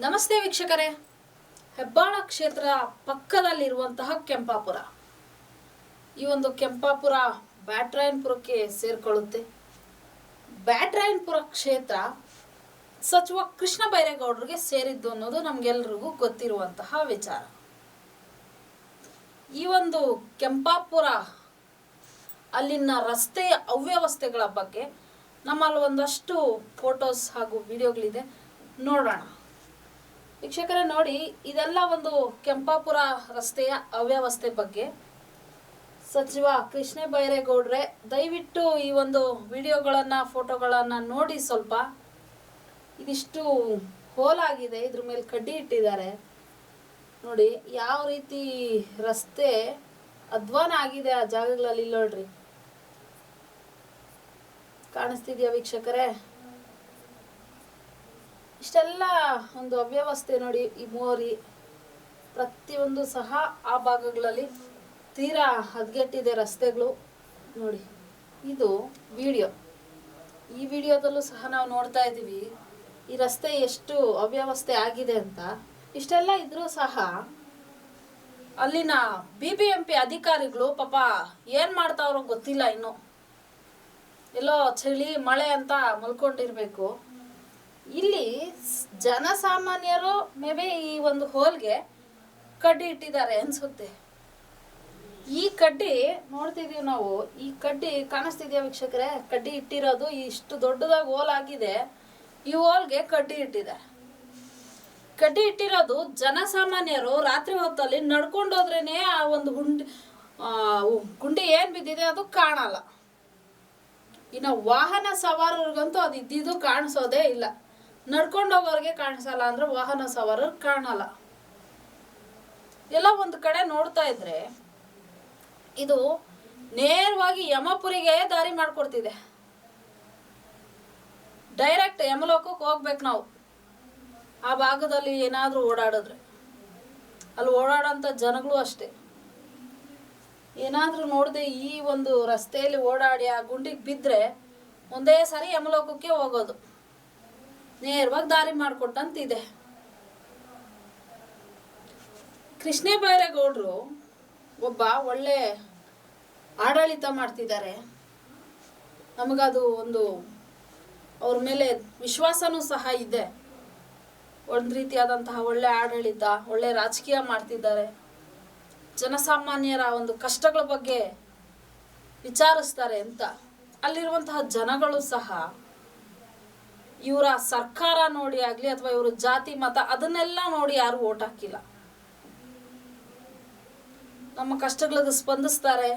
ನಮಸ್ತೆ ವೀಕ್ಷಕರೇ. ಹೆಬ್ಬಾಳ ಕ್ಷೇತ್ರ ಪಕ್ಕದಲ್ಲಿರುವಂತಹ ಕೆಂಪಾಪುರ. ಈ ಒಂದು ಕೆಂಪಾಪುರ ಬ್ಯಾಟ್ರಾಯನ್ಪುರಕ್ಕೆ ಸೇರ್ಕೊಳ್ಳುತ್ತೆ. ಬ್ಯಾಟ್ರಾಯನ್ಪುರ ಕ್ಷೇತ್ರ ಸಚಿವ ಕೃಷ್ಣ ಬೈರೇಗೌಡರಿಗೆ ಸೇರಿದ್ದು ಅನ್ನೋದು ನಮ್ಗೆಲ್ರಿಗೂ ಗೊತ್ತಿರುವಂತಹ ವಿಚಾರ. ಈ ಒಂದು ಕೆಂಪಾಪುರ ಅಲ್ಲಿನ ರಸ್ತೆಯ ಅವ್ಯವಸ್ಥೆಗಳ ಬಗ್ಗೆ ನಮ್ಮಲ್ಲಿ ಒಂದಷ್ಟು ಫೋಟೋಸ್ ಹಾಗೂ ವಿಡಿಯೋಗಳಿದೆ. ನೋಡೋಣ. ವೀಕ್ಷಕರೇ ನೋಡಿ, ಇದೆಲ್ಲ ಒಂದು ಕೆಂಪಾಪುರ ರಸ್ತೆಯ ಅವ್ಯವಸ್ಥೆ ಬಗ್ಗೆ. ಸಚಿವ ಕೃಷ್ಣ ಬೈರೇಗೌಡ್ರೆ, ದಯವಿಟ್ಟು ಈ ಒಂದು ವಿಡಿಯೋಗಳನ್ನು, ಫೋಟೋಗಳನ್ನು ನೋಡಿ ಸ್ವಲ್ಪ. ಇದಿಷ್ಟು ಹೋಲಾಗಿದೆ ಇದ್ರ ಮೇಲೆ ಕಡ್ಡಿ ಇಟ್ಟಿದ್ದಾರೆ. ನೋಡಿ, ಯಾವ ರೀತಿ ರಸ್ತೆ ಅಧ್ವಾನ ಆಗಿದೆ ಆ ಜಾಗಗಳಲ್ಲಿ ನೋಡ್ರಿ. ಕಾಣಿಸ್ತಿದ್ಯಾ ವೀಕ್ಷಕರೇ? ಇಷ್ಟೆಲ್ಲ ಒಂದು ಅವ್ಯವಸ್ಥೆ ನೋಡಿ ಈ ಮೋರಿ ಪ್ರತಿಯೊಂದು ಸಹ ಆ ಭಾಗಗಳಲ್ಲಿ ತೀರಾ ಹದಗೆಟ್ಟಿದೆ ರಸ್ತೆಗಳು ನೋಡಿ. ಇದು ವಿಡಿಯೋ. ಈ ವಿಡಿಯೋದಲ್ಲೂ ಸಹ ನಾವು ನೋಡ್ತಾ ಇದ್ದೀವಿ ಈ ರಸ್ತೆ ಎಷ್ಟು ಅವ್ಯವಸ್ಥೆ ಆಗಿದೆ ಅಂತ. ಇಷ್ಟೆಲ್ಲ ಇದ್ರೂ ಸಹ ಅಲ್ಲಿನ ಬಿ ಬಿ ಎಂ ಪಿ ಅಧಿಕಾರಿಗಳು ಪಾಪ ಏನು ಮಾಡ್ತಾವ್ರೋ ಗೊತ್ತಿಲ್ಲ ಇನ್ನು. ಎಲ್ಲೋ ಚಳಿ, ಮಳೆ ಅಂತ ಮಲ್ಕೊಂಡಿರ್ಬೇಕು. ಇಲ್ಲಿ ಜನಸಾಮಾನ್ಯರು ಮೇ ಬಿ ಈ ಒಂದು ಹೋಲ್ಗೆ ಕಡ್ಡಿ ಇಟ್ಟಿದ್ದಾರೆ ಅನ್ಸುತ್ತೆ. ಈ ಕಡ್ಡಿ ನೋಡ್ತಿದೀವಿ ನಾವು ಈ ಕಡ್ಡಿ ಕಾಣಿಸ್ತಿದ್ಯಾ ವೀಕ್ಷಕರೇ? ಕಡ್ಡಿ ಇಟ್ಟಿರೋದು ಇಷ್ಟು ದೊಡ್ಡದಾಗಿ ಹೋಲ್ ಆಗಿದೆ ಈ ಹೋಲ್ಗೆ ಕಡ್ಡಿ ಇಟ್ಟಿದ್ದಾರೆ. ಕಡ್ಡಿ ಇಟ್ಟಿರೋದು ಜನಸಾಮಾನ್ಯರು ರಾತ್ರಿ ಹೊತ್ತಲ್ಲಿ ನಡ್ಕೊಂಡೋದ್ರೇನೆ ಆ ಒಂದು ಆ, ಗುಂಡಿ ಏನ್ ಬಿದ್ದಿದೆ ಅದು ಕಾಣಲ್ಲ. ಇನ್ನು ವಾಹನ ಸವಾರರಿಗಂತೂ ಅದು ಇದ್ದಿದ್ದು ಕಾಣಿಸೋದೇ ಇಲ್ಲ. ನಡ್ಕೊಂಡು ಹೋಗೋರಿಗೆ ಕಾಣಿಸಲ್ಲ ಅಂದ್ರೆ ವಾಹನ ಸವಾರರು ಕಾಣಲ್ಲ. ಎಲ್ಲ ಒಂದು ಕಡೆ ನೋಡ್ತಾ ಇದ್ರೆ ಇದು ನೇರವಾಗಿ ಯಮಪುರಿಗೆ ದಾರಿ ಮಾಡ್ಕೊಡ್ತಿದೆ. ಡೈರೆಕ್ಟ್ ಯಮಲೋಕಕ್ಕೆ ಹೋಗ್ಬೇಕು ನಾವು. ಆ ಭಾಗದಲ್ಲಿ ಏನಾದರೂ ಓಡಾಡಿದ್ರೆ. ಅಲ್ಲಿ ಓಡಾಡೋಂಥ ಜನಗಳು ಅಷ್ಟೇ. ಏನಾದರೂ ನೋಡದೆ ಈ ಒಂದು ರಸ್ತೆಯಲ್ಲಿ ಓಡಾಡಿ ಆ ಗುಂಡಿಗೆ ಬಿದ್ದರೆ ಒಂದೇ ಸಾರಿ ಯಮಲೋಕಕ್ಕೆ ಹೋಗೋದು. ನೇರವಾಗಿ ದಾರಿ ಮಾಡಿಕೊಟ್ಟಂತಿದೆ. ಕೃಷ್ಣ ಬೈರೇಗೌಡರು ಒಬ್ಬ ಒಳ್ಳೆ ಆಡಳಿತ ಮಾಡ್ತಿದ್ದಾರೆ. ನಮಗದು ಒಂದು ಅವ್ರ ಮೇಲೆ ವಿಶ್ವಾಸನೂ ಸಹ ಇದೆ. ಒಂದು ರೀತಿಯಾದಂತಹ ಒಳ್ಳೆ ಆಡಳಿತ, ಒಳ್ಳೆ ರಾಜಕೀಯ ಮಾಡ್ತಿದ್ದಾರೆ. ಜನಸಾಮಾನ್ಯರ ಒಂದು ಕಷ್ಟಗಳ ಬಗ್ಗೆ ವಿಚಾರಿಸ್ತಾರೆ ಅಂತ. ಅಲ್ಲಿರುವಂತಹ ಜನಗಳು ಸಹ ಇವರ ಸರ್ಕಾರ ನೋಡಿ ಆಗಲಿ ಅಥವಾ ಇವರ ಜಾತಿ ಮತ ಅದನ್ನೆಲ್ಲ ನೋಡಿ ಯಾರು ಓಟ್ ಹಾಕಿಲ್ಲ. ನಮ್ಮ ಕಷ್ಟಗಳಿಗೆ ಸ್ಪಂದಿಸ್ತಾರೆ.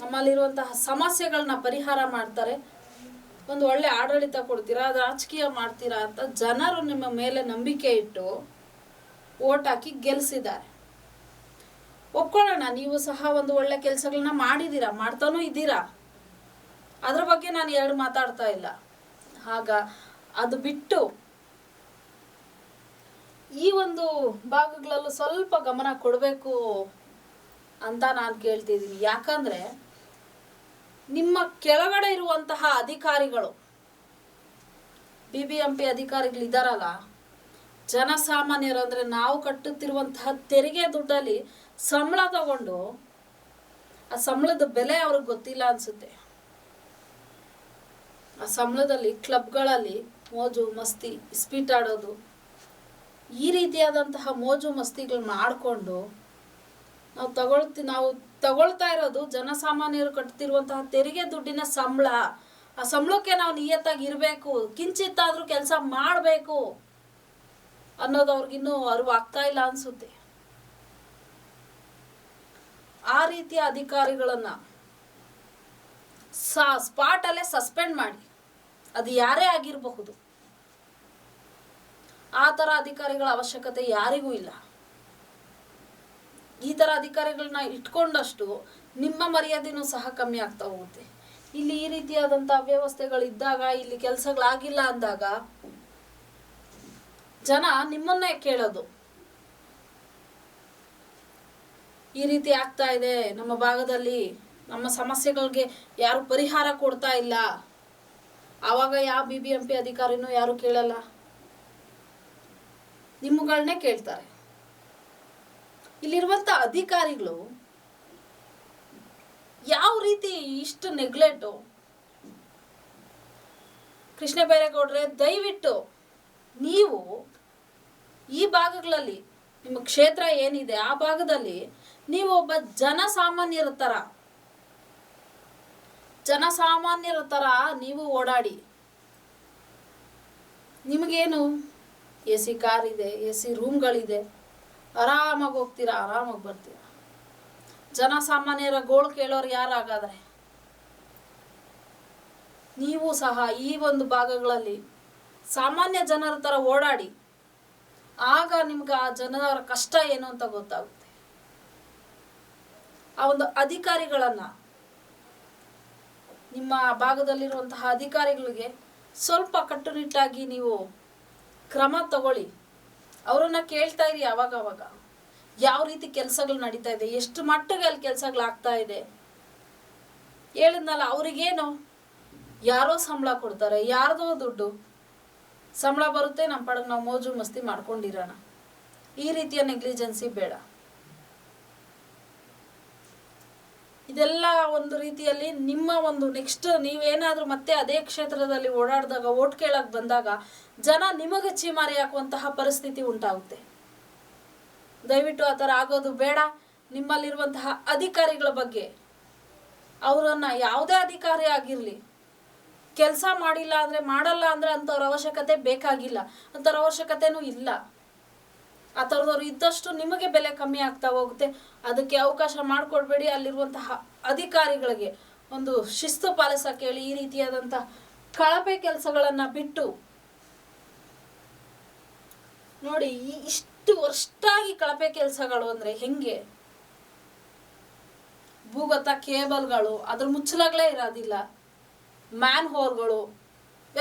ನಮ್ಮಲ್ಲಿರುವಂತಹ ಸಮಸ್ಯೆಗಳನ್ನ ಪರಿಹಾರ ಮಾಡ್ತಾರೆ. ಒಂದು ಒಳ್ಳೆ ಆಡಳಿತ ಕೊಡ್ತೀರಾ ರಾಜಕೀಯ ಮಾಡ್ತೀರಾ ಅಂತ ಜನರು ನಿಮ್ಮ ಮೇಲೆ ನಂಬಿಕೆ ಇಟ್ಟು ಓಟ್ ಹಾಕಿ ಗೆಲ್ಸಿದ್ದಾರೆ. ಒಪ್ಕೊಳ್ಳೋಣ, ನೀವು ಸಹ ಒಂದು ಒಳ್ಳೆ ಕೆಲಸಗಳನ್ನ ಮಾಡಿದ್ದೀರಾ, ಮಾಡ್ತಾನೂ ಇದ್ದೀರಾ? ಅದ್ರ ಬಗ್ಗೆ ನಾನು ಎರಡು ಮಾತಾಡ್ತಾ ಇಲ್ಲ. ಆಗ ಅದು ಬಿಟ್ಟು ಈ ಒಂದು ಭಾಗಗಳಲ್ಲೂ ಸ್ವಲ್ಪ ಗಮನ ಕೊಡಬೇಕು ಅಂತ ನಾನು ಕೇಳ್ತಿದ್ದೀನಿ. ಯಾಕಂದ್ರೆ ನಿಮ್ಮ ಕೆಳಗಡೆ ಇರುವಂತಹ ಅಧಿಕಾರಿಗಳು ಬಿ ಬಿ ಎಂ ಪಿ ಅಧಿಕಾರಿಗಳಿದ್ದಾರಲ್ಲ ಜನಸಾಮಾನ್ಯರು ಅಂದರೆ ನಾವು ಕಟ್ಟುತ್ತಿರುವಂತಹ ತೆರಿಗೆ ದುಡ್ಡಲ್ಲಿ ಸಂಬಳ ತಗೊಂಡು ಆ ಸಂಬಳದ ಬೆಲೆ ಅವ್ರಿಗೆ ಗೊತ್ತಿಲ್ಲ ಅನ್ಸುತ್ತೆ. ಆ ಸಂಬಳದಲ್ಲಿ ಕ್ಲಬ್ಗಳಲ್ಲಿ ಮೋಜು, ಮಸ್ತಿ, ಸ್ಪೀಟ್ ಆಡೋದು. ಈ ರೀತಿಯಾದಂತಹ ಮೋಜು, ಮಸ್ತಿಗಳು ಮಾಡಿಕೊಂಡು ನಾವು ತಗೊಳ್ತಿ, ನಾವು ತಗೊಳ್ತಾ ಇರೋದು ಜನಸಾಮಾನ್ಯರು ಕಟ್ತಿರುವಂತಹ ತೆರಿಗೆ ದುಡ್ಡಿನ ಸಂಬಳ. ಆ ಸಂಬಳಕ್ಕೆ ನಾವು ನಿಯತ್ತಾಗಿ ಇರಬೇಕು. ಕಿಂಚಿತ್ತಾದರೂ ಕೆಲಸ ಮಾಡಬೇಕು ಅನ್ನೋದು ಅವ್ರಿಗಿನ್ನೂ ಅರಿವು ಆಗ್ತಾ ಇಲ್ಲ ಅನ್ಸುತ್ತೆ. ಆ ರೀತಿಯ ಅಧಿಕಾರಿಗಳನ್ನ ಸಾ, ಸ್ಪಾಟಲ್ಲೇ ಸಸ್ಪೆಂಡ್ ಮಾಡಿ. ಅದು ಯಾರೇ ಆಗಿರಬಹುದು. ಆ ಥರ ಅಧಿಕಾರಿಗಳ ಅವಶ್ಯಕತೆ ಯಾರಿಗೂ ಇಲ್ಲ. ಈ ಥರ ಅಧಿಕಾರಿಗಳನ್ನ ಇಟ್ಕೊಂಡಷ್ಟು ನಿಮ್ಮ ಮರ್ಯಾದೆನೂ ಸಹ ಕಮ್ಮಿ ಆಗ್ತಾ ಹೋಗುತ್ತೆ. ಇಲ್ಲಿ ಈ ರೀತಿಯಾದಂಥ ಅವ್ಯವಸ್ಥೆಗಳಿದ್ದಾಗ, ಇಲ್ಲಿ ಕೆಲಸಗಳಾಗಿಲ್ಲ ಅಂದಾಗ ಜನ ನಿಮ್ಮನ್ನೇ ಕೇಳೋದು. ಈ ರೀತಿ ಆಗ್ತಾ ಇದೆ, ನಮ್ಮ ಭಾಗದಲ್ಲಿ ನಮ್ಮ ಸಮಸ್ಯೆಗಳಿಗೆ ಯಾರು ಪರಿಹಾರ ಕೊಡ್ತಾ ಇಲ್ಲ. ಆವಾಗ ಯಾವ ಬಿ ಬಿ ಎಂ ಪಿ ಅಧಿಕಾರಿನೂ ಯಾರು ಕೇಳಲ್ಲ. ನಿಮ್ಮಗಳನ್ನೇ ಕೇಳ್ತಾರೆ. ಇಲ್ಲಿರುವಂಥ ಅಧಿಕಾರಿಗಳು ಯಾವ ರೀತಿ ಇಷ್ಟು ನೆಗ್ಲೆಕ್ಟು ಕೃಷ್ಣ ಬೈರೇಗೌಡ್ರೆ ದಯವಿಟ್ಟು ನೀವು ಈ ಭಾಗಗಳಲ್ಲಿ ನಿಮ್ಮ ಕ್ಷೇತ್ರ ಏನಿದೆ ಆ ಭಾಗದಲ್ಲಿ ನೀವು ಒಬ್ಬ ಜನಸಾಮಾನ್ಯರ ಥರ ಜನಸಾಮಾನ್ಯರ ಥರ ನೀವು ಓಡಾಡಿ. ನಿಮಗೇನು? ಎ ಸಿ ಕಾರ್ ಇದೆ ಎ ಸಿ ರೂಮ್ಗಳಿದೆ. ಆರಾಮಾಗಿ ಹೋಗ್ತೀರಾ, ಆರಾಮಾಗಿ ಬರ್ತೀರಾ? ಜನಸಾಮಾನ್ಯರ ಗೋಳು ಕೇಳೋರು ಯಾರಾಗಾದ್ರೆ? ನೀವು ಸಹ ಈ ಒಂದು ಭಾಗಗಳಲ್ಲಿ ಸಾಮಾನ್ಯ ಜನರ ಥರ ಓಡಾಡಿ. ಆಗ ನಿಮ್ಗೆ ಆ ಜನರ ಕಷ್ಟ ಏನು ಅಂತ ಗೊತ್ತಾಗುತ್ತೆ. ಆ ಒಂದು ಅಧಿಕಾರಿಗಳನ್ನು ನಿಮ್ಮ ಭಾಗದಲ್ಲಿರುವಂತಹ ಅಧಿಕಾರಿಗಳಿಗೆ ಸ್ವಲ್ಪ ಕಟ್ಟುನಿಟ್ಟಾಗಿ ನೀವು ಕ್ರಮ ತಗೊಳ್ಳಿ. ಅವರನ್ನ ಕೇಳ್ತಾ ಇರಿ ಅವಾಗ ಅವಾಗ. ಯಾವ ರೀತಿ ಕೆಲಸಗಳು ನಡೀತಾ ಇದೆ, ಎಷ್ಟು ಮಟ್ಟಿಗೆ ಅಲ್ಲಿ ಕೆಲಸಗಳು ಆಗ್ತಾ ಇದೆ. ಹೇಳಿದ್ನಲ್ಲ, ಅವ್ರಿಗೇನು? ಯಾರೋ ಸಂಬಳ ಕೊಡ್ತಾರೆ, ಯಾರ್ದೋ ದುಡ್ಡು. ಸಂಬಳ ಬರುತ್ತೆ, ನಮ್ಮ ಪಡಗೆ ನಾವು ಮೋಜು ಮಸ್ತಿ ಮಾಡ್ಕೊಂಡಿರೋಣ. ಈ ರೀತಿಯ ನೆಗ್ಲಿಜೆನ್ಸಿ ಬೇಡ. ಇದೆಲ್ಲ ಒಂದು ರೀತಿಯಲ್ಲಿ ನಿಮ್ಮ ಒಂದು ನೆಕ್ಸ್ಟ್ ನೀವೇನಾದ್ರೂ ಮತ್ತೆ ಅದೇ ಕ್ಷೇತ್ರದಲ್ಲಿ ಓಡಾಡಿದಾಗ ಓಟ್ ಕೇಳಕ್ ಬಂದಾಗ ಜನ ನಿಮಗೆ ಚೀಮಾರಿ ಹಾಕುವಂತಹ ಪರಿಸ್ಥಿತಿ ಉಂಟಾಗುತ್ತೆ. ದಯವಿಟ್ಟು ಆ ಥರ ಆಗೋದು ಬೇಡ. ನಿಮ್ಮಲ್ಲಿರುವಂತಹ ಅಧಿಕಾರಿಗಳ ಬಗ್ಗೆ ಅವರನ್ನ ಯಾವುದೇ ಅಧಿಕಾರಿ ಆಗಿರಲಿ, ಕೆಲಸ ಮಾಡಿಲ್ಲ ಅಂದರೆ, ಮಾಡಲ್ಲ ಅಂದರೆ ಅಂಥವ್ರ ಅವಶ್ಯಕತೆ ಬೇಕಾಗಿಲ್ಲ. ಅಂಥವ್ರ ಅವಶ್ಯಕತೆನೂ ಇಲ್ಲ. ಆ ಥರದವ್ರು ಇದ್ದಷ್ಟು ನಿಮಗೆ ಬೆಲೆ ಕಮ್ಮಿ ಆಗ್ತಾ ಹೋಗುತ್ತೆ. ಅದಕ್ಕೆ ಅವಕಾಶ ಮಾಡಿಕೊಡ್ಬೇಡಿ. ಅಲ್ಲಿರುವಂತಹ ಅಧಿಕಾರಿಗಳಿಗೆ ಒಂದು ಶಿಸ್ತು ಪಾಲಿಸಕ್ಕೆ ಹೇಳಿ ಈ ರೀತಿಯಾದಂತಹ ಕಳಪೆ ಕೆಲಸಗಳನ್ನು ಬಿಟ್ಟು ನೋಡಿ ಇಷ್ಟು ವರ್ಷಾಗಿ ಕಳಪೆ ಕೆಲಸಗಳು ಅಂದರೆ ಹೆಂಗೆ? ಭೂಗತ ಕೇಬಲ್ಗಳು, ಅದ್ರ ಮುಚ್ಚಲಾಗ್ಲೇ ಇರೋದಿಲ್ಲ. ಮ್ಯಾನ್ ಹೋಲ್ಗಳು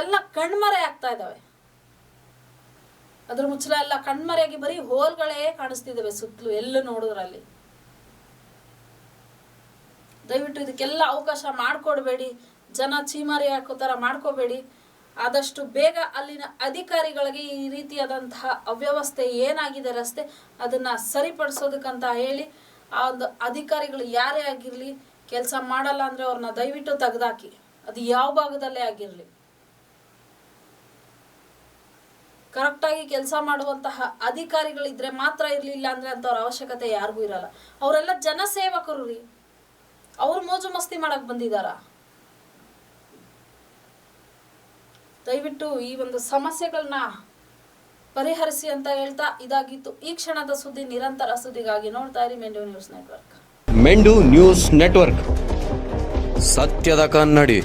ಎಲ್ಲ ಕಣ್ಮರೆ ಆಗ್ತಾ ಇದ್ದಾವೆ. ಅದ್ರ ಮುಚ್ಚಲ ಎಲ್ಲ ಕಣ್ಮರೆಯಾಗಿ ಬರೀ ಹೋಲ್ಗಳೇ ಕಾಣಿಸ್ತಿದ್ದಾವೆ ಸುತ್ತಲೂ, ಎಲ್ಲ ನೋಡಿದ್ರಲ್ಲಿ. ದಯವಿಟ್ಟು ಇದಕ್ಕೆಲ್ಲ ಅವಕಾಶ ಮಾಡಿಕೊಡ್ಬೇಡಿ. ಜನ ಚೀಮಾರಿ ಹಾಕೋ ಥರ ಮಾಡ್ಕೋಬೇಡಿ. ಆದಷ್ಟು ಬೇಗ ಅಲ್ಲಿನ ಅಧಿಕಾರಿಗಳಿಗೆ ಈ ರೀತಿಯಾದಂತಹ ಅವ್ಯವಸ್ಥೆ ಏನಾಗಿದೆ ರಸ್ತೆ, ಅದನ್ನ ಸರಿಪಡಿಸೋದಕ್ಕಂತ ಹೇಳಿ ಆ ಒಂದು ಅಧಿಕಾರಿಗಳು ಯಾರೇ ಆಗಿರಲಿ, ಕೆಲಸ ಮಾಡಲ್ಲ ಅಂದ್ರೆ ಅವ್ರನ್ನ ದಯವಿಟ್ಟು ತೆಗೆದಾಕಿ. ಅದು ಯಾವ ಭಾಗದಲ್ಲೇ ಆಗಿರಲಿ. ಕರೆಕ್ಟಾಗಿ ಕೆಲಸ ಮಾಡುವಂತಹ ಅಧಿಕಾರಿಗಳಿದ್ರೆ ಮಾತ್ರ ಇರಲಿಲ್ಲ ಅಂದ್ರೆ ಅಂಥವ್ರ ಅವಶ್ಯಕತೆ ಯಾರಿಗೂ ಇರಲ್ಲ. ಅವರೆಲ್ಲ ಜನಸೇವಕರು ರೀ. ಅವ್ರು ಮೋಜು ಮಸ್ತಿ ಮಾಡಕ್ ಬಂದಿದಾರ. ದಯವಿಟ್ಟು ಈ ಒಂದು ಸಮಸ್ಯೆಗಳನ್ನ ಪರಿಹರಿಸಿ ಅಂತ ಹೇಳ್ತಾ ಇದಾಗಿತ್ತು. ಈ ಕ್ಷಣದ ಸುದ್ದಿ ನಿರಂತರ ಸುದ್ದಿಗಾಗಿ ನೋಡ್ತಾ ಇರಿ Mendu news network. Mendu news network. ಸತ್ಯದ ಕನ್ನಡಿ.